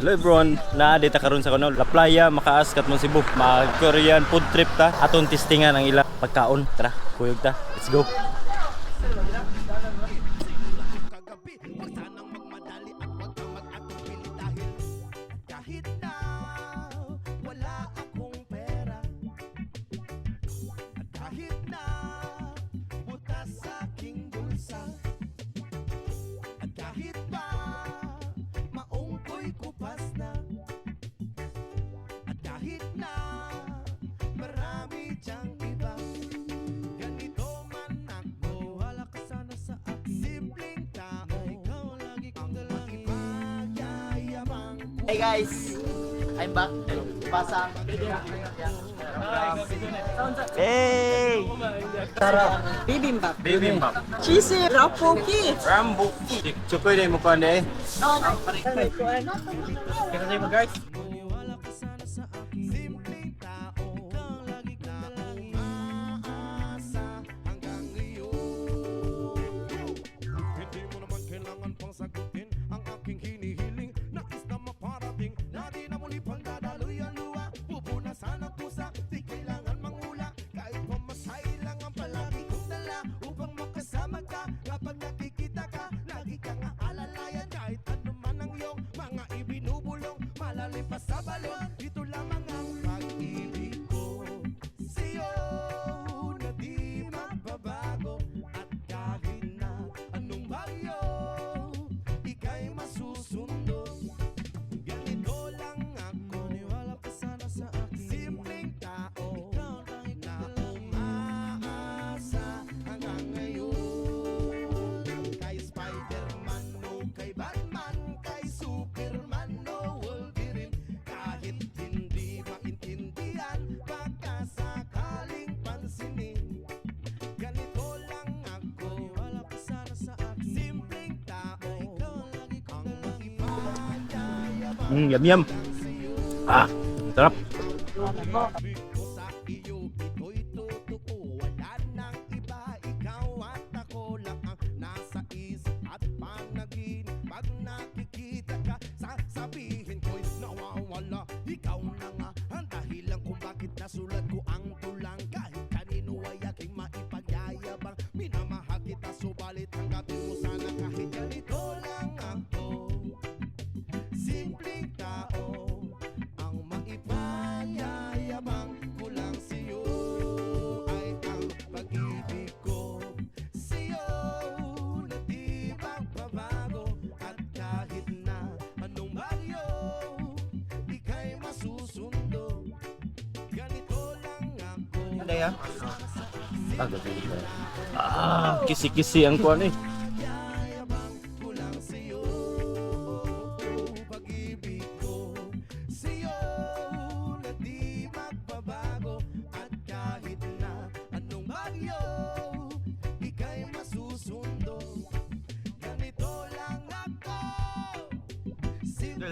Hello everyone, naa dita karon sa kanol La Playa, Makaas, Katmon Cebu. Mag Korean food trip ta. Aton testingan ang ila pagkaon. Tara, kuyog ta. Let's go. Kagabi, Hey guys, I'm back. Pasang. Hey! Tara, bibimbap. Bibimbap. Cheesy rapuki. Rambuki. Chukoy na yung mukha na eh. No, no. Kaya tayo mo guys. Mm, yum yum. Ah, sarap. Ikaw na nga ang dahilan kung bakit nasulat ko ang tulang kahit simpleng tao Ang maibayayabang ko lang sa'yo Ay ang pag-ibig ko At kahit na anong bagyo Ika'y masusundo Ganito lang ako Ano? Ah, kisi-kisi ang kuwan eh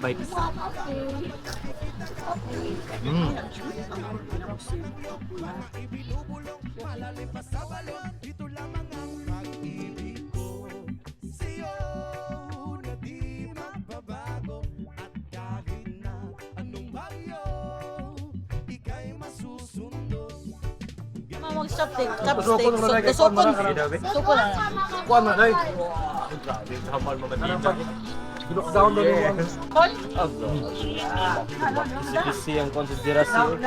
bite. Mm. mag-stop din. Tapos din. Sukon. Sukon. Kuha mo na. Grabe, kamal mo ba dito? Lockdown na rin. Ay! Ang Sisi ang konsiderasyon.